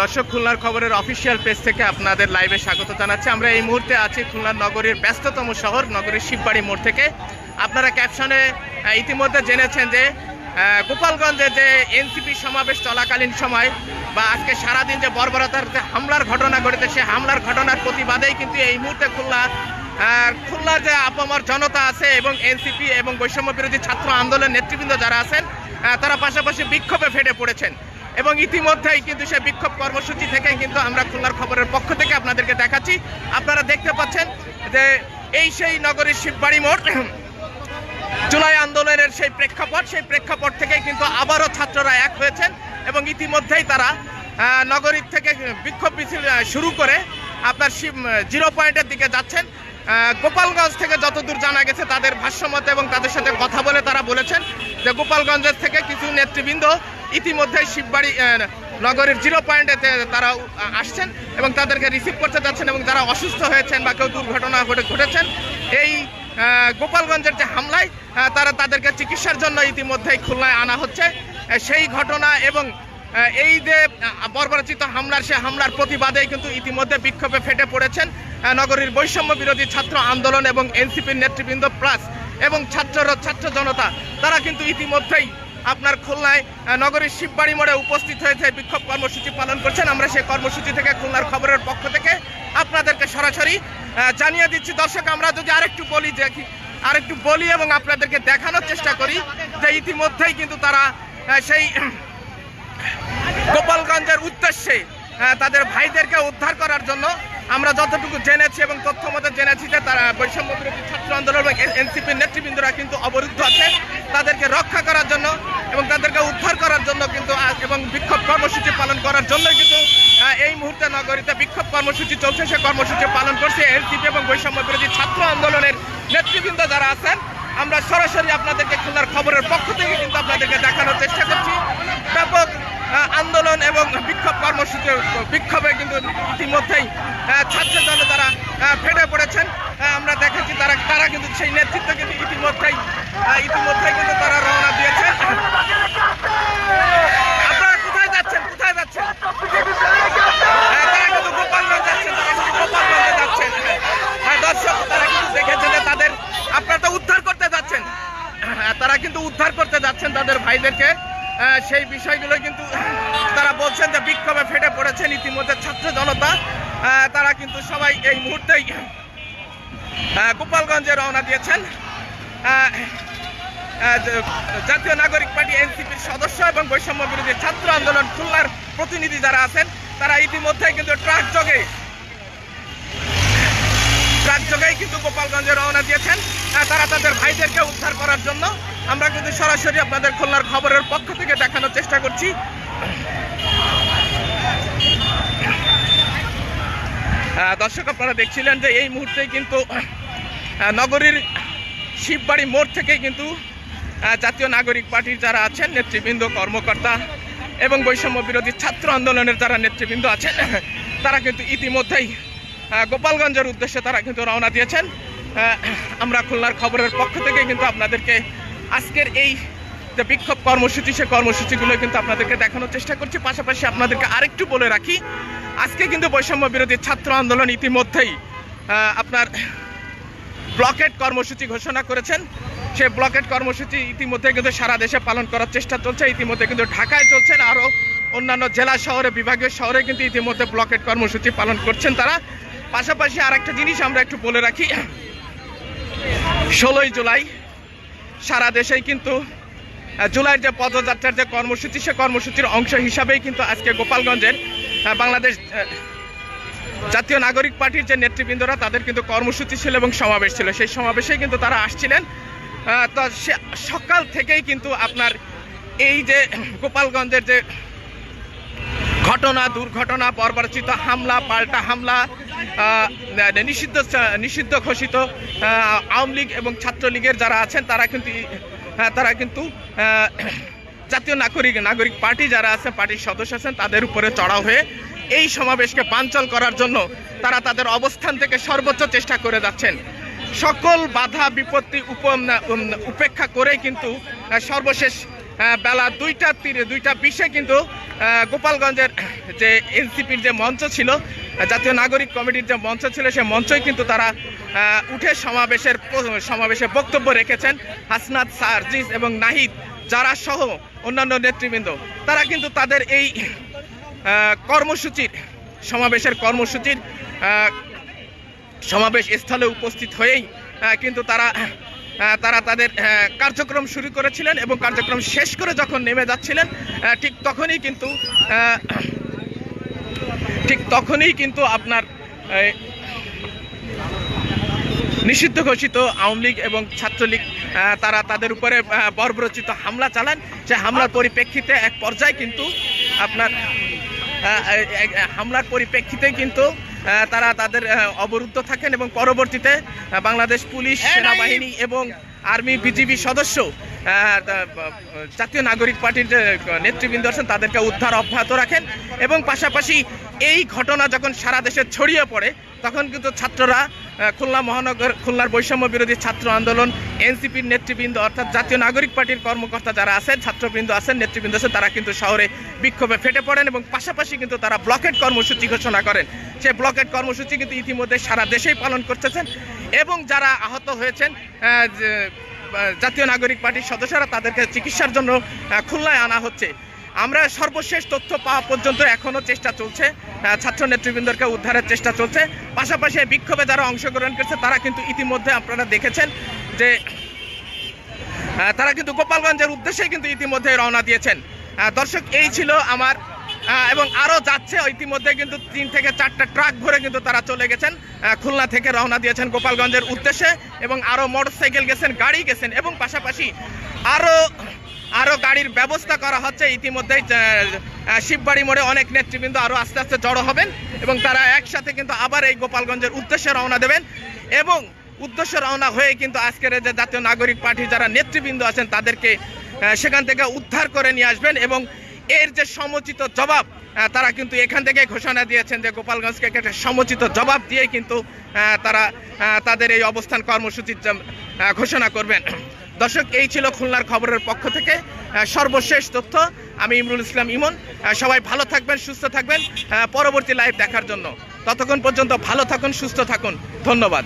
দর্শক, খুলনার খবরের অফিসিয়াল পেজ থেকে আপনাদের লাইভে স্বাগত জানাচ্ছি। আমরা এই মুহূর্তে আছি খুলনার নগরীর ব্যস্ততম শহর, নগরীর শিববাড়ি মোড় থেকে। আপনারা ক্যাপশনে ইতিমধ্যে জেনেছেন যে গোপালগঞ্জে যে এনসিপি সমাবেশ চলাকালীন সময় বা আজকে সারাদিন যে বর্বরতার যে হামলার ঘটনা ঘটেছে, সে হামলার ঘটনার প্রতিবাদেই কিন্তু এই মুহূর্তে খুলনা খুলনার যে আপামর জনতা আছে এবং এনসিপি এবং বৈষম্য বিরোধী ছাত্র আন্দোলনের নেতৃবৃন্দ যারা আছেন তারা পাশাপাশি বিক্ষোভে ফেটে পড়েছেন। এবং ইতিমধ্যেই কিন্তু সেই বিক্ষোভ কর্মসূচি থেকে কিন্তু আমরা খুলনার খবরের পক্ষ থেকে আপনাদেরকে দেখাচ্ছি। আপনারা দেখতে পাচ্ছেন যে এই সেই নগরীর শিববাড়ি মোড়, জুলাই আন্দোলনের সেই প্রেক্ষাপট সেই প্রেক্ষাপট থেকে কিন্তু আবারও ছাত্ররা এক হয়েছেন এবং ইতিমধ্যেই তারা নগরীর থেকে বিক্ষোভ মিছিল শুরু করে আপনার শিব, জিরো পয়েন্টের দিকে যাচ্ছেন। গোপালগঞ্জ থেকে যতদূর জানা গেছে তাদের ভাষ্যমতে এবং তাদের সাথে কথা বলে তারা বলেছেন যে গোপালগঞ্জের থেকে কিছু নেতৃবৃন্দ ইতিমধ্যে শিববাড়ি নগরীর জিরো পয়েন্টে তারা আসছেন এবং তাদেরকে রিসিভ করতে যাচ্ছেন এবং যারা অসুস্থ হয়েছেন বা কেউ দুর্ঘটনা ঘটে, ঘটেছেন, এই গোপালগঞ্জের যে হামলায় তারা তাদেরকে চিকিৎসার জন্য ইতিমধ্যেই খুলনায় আনা হচ্ছে। সেই ঘটনা এবং এই যে বর্বরচিত হামলার, সে হামলার প্রতিবাদেই কিন্তু ইতিমধ্যে বিক্ষোভে ফেটে পড়েছেন নগরীর বৈষম্য বিরোধী ছাত্র আন্দোলন এবং এনসিপির নেতৃবৃন্দ প্লাস এবং ছাত্র ছাত্র জনতা, তারা কিন্তু ইতিমধ্যেই আপনার খুলনায় নগরীর শিববাড়ি মোড়ে উপস্থিত হয়েছে বিক্ষোভ কর্মসূচি পালন করছেন, আমরা সেই কর্মসূচি থেকে খুলনার খবরের পক্ষ থেকে আপনাদেরকে সরাসরি জানিয়ে দিচ্ছি। দর্শক, আমরা যদি আরেকটু বলি কি- আরেকটু বলি এবং আপনাদেরকে দেখানোর চেষ্টা করি যে ইতিমধ্যেই কিন্তু তারা সেই গোপালগঞ্জের উদ্দেশ্যে তাদের ভাইদেরকে উদ্ধার করার জন্য আমরা যতটুকু জেনেছি এবং তথ্য মতে জেনেছি যে তারা বৈষম্য বিরোধী ছাত্র আন্দোলন এবং এনসিপির নেতৃবৃন্দরা কিন্তু অবরুদ্ধ আছে। তাদেরকে রক্ষা করার জন্য এবং তাদেরকে উদ্ধার করার জন্য কিন্তু, এবং বিক্ষোভ কর্মসূচি পালন করার জন্য কিন্তু এই মুহূর্তে নগরীতে বিক্ষোভ কর্মসূচি চলছে। সে কর্মসূচি পালন করছে এনসিপি এবং বৈষম্য বিরোধী ছাত্র আন্দোলনের নেতৃবৃন্দ যারা আছেন। আমরা সরাসরি আপনাদেরকে খুলনার খবরের পক্ষ থেকে কিন্তু আপনাদেরকে দেখানোর চেষ্টা করছি। ব্যাপক আন্দোলন এবং বিক্ষোভ কর্মসূচি বিক্ষোভে কিন্তু ইতিমধ্যেই আহ, ছাত্র জনতারা আহ, ফেটে পড়েছেন। আমরা দেখেছি তারা তারা কিন্তু সেই নেতৃত্ব কিন্তু ইতিমধ্যেই ইতিমধ্যেই কিন্তু তারা রওনা হ্যাঁ, তারা কিন্তু তারা তারা উদ্ধার করতে যাচ্ছেন। তারা কিন্তু উদ্ধার করতে যাচ্ছেন তাদের ভাইদেরকে। সেই বিষয়গুলো কিন্তু তারা বলছেন যে বিক্ষোভে ফেটে পড়েছেন ইতিমধ্যে ছাত্র জনতা। তারা কিন্তু সবাই এই মুহূর্তেই গোপালগঞ্জে রওনা দিয়েছেন। জাতীয় নাগরিক পার্টি এনসিপির সদস্য এবং বৈষম্য বিরোধী ছাত্র আন্দোলন খুলনার প্রতিনিধি যারা আছেন, তারা ইতিমধ্যে কিন্তু ট্রাক যোগে ট্রাক যোগেই কিন্তু গোপালগঞ্জে রওনা দিয়েছেন। তারা তাদের ভাইদেরকে উদ্ধার করার জন্য। আমরা কিন্তু সরাসরি আপনাদের খুলনার খবরের পক্ষ থেকে দেখানোর চেষ্টা করছি। দর্শক, আপনারা দেখছিলেন যে এই মুহূর্তে কিন্তু নগরীর শিববাড়ি মোড় থেকেই কিন্তু জাতীয় নাগরিক পার্টির যারা আছেন, নেতৃবৃন্দ, কর্মকর্তা এবং বৈষম্য বিরোধী ছাত্র আন্দোলনের যারা নেতৃবৃন্দ আছেন, তারা কিন্তু ইতিমধ্যেই গোপালগঞ্জের উদ্দেশ্যে তারা কিন্তু রওনা দিয়েছেন। আমরা খুলনার খবরের পক্ষ থেকে কিন্তু আপনাদেরকে আজকের এই যে বিক্ষোভ কর্মসূচি, সে কর্মসূচিগুলো কিন্তু আপনাদেরকে দেখানোর চেষ্টা করছি। পাশাপাশি আপনাদেরকে আরেকটু বলে রাখি, আজকে কিন্তু বৈষম্য বিরোধী ছাত্র আন্দোলন ইতিমধ্যেই আপনার ব্লকেট কর্মসূচি ঘোষণা করেছেন। সে ব্লকেট কর্মসূচি ইতিমধ্যে কিন্তু সারা দেশে পালন করার চেষ্টা চলছে। ইতিমধ্যে কিন্তু ঢাকায় চলছেন, আরও অন্যান্য জেলা শহরে, বিভাগীয় শহরে কিন্তু ইতিমধ্যে ব্লকেট কর্মসূচি পালন করছেন তারা। পাশাপাশি আর একটা জিনিস আমরা একটু বলে রাখি। ষোলোই জুলাই, সারা দেশেই কিন্তু জুলাইয়ের যে পদযাত্রার যে কর্মসূচি, সে কর্মসূচির অংশ হিসাবেই কিন্তু আজকে গোপালগঞ্জের বাংলাদেশ জাতীয় নাগরিক পার্টির যে নেতৃবৃন্দরা, তাদের কিন্তু কর্মসূচি ছিল এবং সমাবেশ ছিল। সেই সমাবেশে কিন্তু তারা আসছিলেন। তো সে সকাল থেকেই কিন্তু আপনার এই যে গোপালগঞ্জের যে ঘটনা, দুর্ঘটনা বর্বরচিত হামলা, পাল্টা হামলা নিষিদ্ধ নিষিদ্ধ ঘোষিত আওয়ামী লীগ এবং ছাত্রলীগের যারা আছেন, তারা কিন্তু তারা কিন্তু জাতীয় নাগরিক নাগরিক পার্টি যারা আছে, পার্টির সদস্য আছেন, তাদের উপরে চড়াও হয়ে এই সমাবেশকে পাঞ্চল করার জন্য তারা তাদের অবস্থান থেকে সর্বোচ্চ চেষ্টা করে যাচ্ছেন। সকল বাধা, বিপত্তি উপ উপেক্ষা করে কিন্তু সর্বশেষ বেলা দুইটা তীরে, দুইটা বিশে কিন্তু গোপালগঞ্জের যে এনসিপির যে মঞ্চ ছিল জাতীয় নাগরিক কমিটির যে মঞ্চ ছিল, সে মঞ্চই কিন্তু তারা উঠে সমাবেশের সমাবেশে বক্তব্য রেখেছেন হাসনাত, সার্জিস এবং নাহিদ যারা সহ অন্যান্য নেতৃবৃন্দ। তারা কিন্তু তাদের এই কর্মসূচির, সমাবেশের কর্মসূচির সমাবেশ স্থলে উপস্থিত হয়েই কিন্তু তারা তারা তাদের কার্যক্রম শুরু করেছিলেন এবং কার্যক্রম শেষ করে যখন নেমে যাচ্ছিলেন ঠিক তখনই কিন্তু ঠিক তখনই কিন্তু আপনার নিষিদ্ধ ঘোষিত আওয়ামী লীগ এবং ছাত্রলীগ তারা তাদের উপরে বর্বরচিত হামলা চালান। সে হামলার পরিপ্রেক্ষিতে এক পর্যায়ে কিন্তু আপনার হামলার পরিপ্রেক্ষিতে কিন্তু তারা তাদের অবরুদ্ধ থাকেন এবং পরবর্তীতে বাংলাদেশ পুলিশ সেনাবাহিনী এবং আর্মি বিজিবি সদস্য জাতীয় নাগরিক পার্টির যে নেতৃবৃন্দ আছেন তাদেরকে উদ্ধার অব্যাহত রাখেন এবং পাশাপাশি এই ঘটনা যখন সারা দেশে ছড়িয়ে পড়ে তখন কিন্তু ছাত্ররা খুলনা মহানগর, খুলনার বৈষম্য বিরোধী ছাত্র আন্দোলন, এনসিপির নেতৃবৃন্দ অর্থাৎ জাতীয় নাগরিক পার্টির কর্মকর্তা যারা আছেন, ছাত্রবৃন্দ আছেন, নেতৃবৃন্দ আছেন, তারা কিন্তু শহরে বিক্ষোভে ফেটে পড়েন এবং পাশাপাশি কিন্তু তারা ব্লকেট কর্মসূচি ঘোষণা করেন। সেই ব্লকেট কর্মসূচি কিন্তু ইতিমধ্যে সারা দেশেই পালন করতেছেন এবং যারা আহত হয়েছেন জাতীয় নাগরিক পার্টির সদস্যরা তাদেরকে চিকিৎসার জন্য খুলনায় আনা হচ্ছে। আমরা সর্বশেষ তথ্য পাওয়া পর্যন্ত এখনও চেষ্টা চলছে। ছাত্র নেতৃবৃন্দকে উদ্ধারের চেষ্টা চলছে। পাশাপাশি বিক্ষোভে যারা অংশগ্রহণ করছে, তারা কিন্তু ইতিমধ্যে আপনারা দেখেছেন যে তারা কিন্তু গোপালগঞ্জের উদ্দেশ্যে কিন্তু ইতিমধ্যে রওনা দিয়েছেন। দর্শক, এই ছিল আমার এবং আরও যাচ্ছে ইতিমধ্যে কিন্তু তিন থেকে চারটা ট্রাক ভরে কিন্তু তারা চলে গেছেন। খুলনা থেকে রওনা দিয়েছেন গোপালগঞ্জের উদ্দেশ্যে এবং আরও মোটরসাইকেল গেছেন, গাড়ি গেছেন এবং পাশাপাশি আরও আরও গাড়ির ব্যবস্থা করা হচ্ছে। ইতিমধ্যেই শিববাড়ি মোড়ে অনেক নেতৃবৃন্দ আরও আস্তে আস্তে জড়ো হবেন এবং তারা একসাথে কিন্তু আবার এই গোপালগঞ্জের উদ্দেশ্যে রওনা দেবেন এবং উদ্দেশ্য রওনা হয়ে কিন্তু আজকের যে জাতীয় নাগরিক পার্টি যারা নেতৃবৃন্দ আছেন, তাদেরকে সেখান থেকে উদ্ধার করে নিয়ে আসবেন এবং এর যে সমুচিত জবাব তারা কিন্তু এখান থেকে ঘোষণা দিয়েছেন যে গোপালগঞ্জকে একটা সমুচিত জবাব দিয়ে কিন্তু তারা তাদের এই অবস্থান কর্মসূচির ঘোষণা করবেন। দর্শক, এই ছিল খুলনার খবরের পক্ষ থেকে। সর্বশেষ তথ্য, আমি ইমরুল ইসলাম ইমন। সবাই ভালো থাকবেন, সুস্থ থাকবেন। পরবর্তী লাইভ দেখার জন্য। ততক্ষণ পর্যন্ত ভালো থাকুন, সুস্থ থাকুন। ধন্যবাদ।